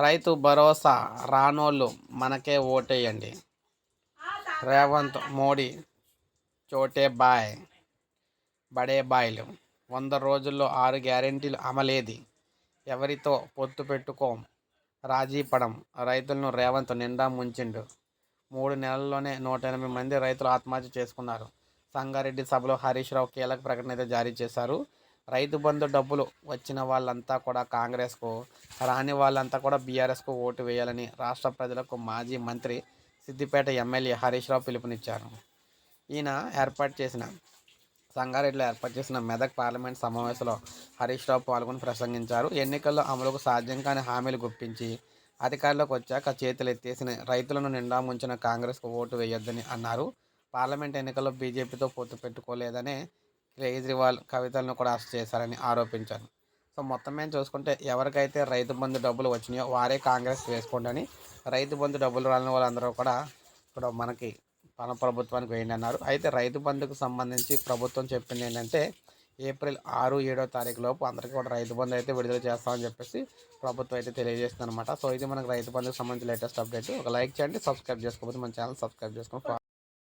రైతు భరోసా రానోళ్ళు మనకే ఓటేయండి. రేవంత్ మోడీ చోటే బాయ్ బడే బాయ్లు. వంద రోజుల్లో ఆరు గ్యారెంటీలు అమలేది. ఎవరితో పొత్తు పెట్టుకోం? రాజీ పడం. రైతులను రేవంత్ నిండా ముంచిండు. మూడు నెలల్లోనే నూట ఎనభై మంది రైతులు ఆత్మహత్య చేసుకున్నారు. సంగారెడ్డి సభలో హరీష్ రావు కీలక ప్రకటన అయితే జారీ చేశారు. రైతు బంధు డబ్బులు వచ్చిన వాళ్ళంతా కూడా కాంగ్రెస్కు రాని వాళ్ళంతా కూడా బీఆర్ఎస్కు ఓటు వేయాలని రాష్ట్ర ప్రజలకు మాజీ మంత్రి సిద్దిపేట ఎమ్మెల్యే హరీష్ రావు పిలుపునిచ్చారు. ఈయన ఏర్పాటు చేసిన సంగారెడ్డిలో ఏర్పాటు చేసిన మెదక్ పార్లమెంట్ సమావేశంలో హరీష్ రావు పాల్గొని ప్రసంగించారు. ఎన్నికల్లో అమలుకు సాధ్యం కాని హామీలు గుప్పించి అధికారులకు వచ్చాక చేతులు ఎత్తేసిన రైతులను నిండా ముంచిన కాంగ్రెస్కు ఓటు వేయొద్దని అన్నారు. పార్లమెంట్ ఎన్నికల్లో బీజేపీతో పొత్తు పెట్టుకోలేదనే కేజ్రీవాల్ కవితలను కూడా అరెస్ట్ చేశారని ఆరోపించారు. సో మొత్తం మేము చూసుకుంటే ఎవరికైతే రైతు బంధు డబ్బులు వచ్చినాయో వారే కాంగ్రెస్ వేసుకోండి అని రైతు బంధు డబ్బులు రాని వాళ్ళందరూ కూడా ఇప్పుడు మనకి మన ప్రభుత్వానికి వేయండి అన్నారు. అయితే రైతు బంధుకు సంబంధించి ప్రభుత్వం చెప్పింది ఏంటంటే ఏప్రిల్ ఆరు ఏడో తారీఖు లోపు అందరికీ కూడా రైతు బంధు అయితే విడుదల చేస్తామని చెప్పేసి ప్రభుత్వం అయితే తెలియజేస్తుంది అనమాట సో ఇది మనకు రైతు బంధుకు సంబంధించి లేటెస్ట్ అప్డేట్. ఒక లైక్ చేయండి సబ్స్క్రైబ్ చేసుకోకపోతే మన ఛానల్ సబ్స్క్రైబ్ చేసుకోండి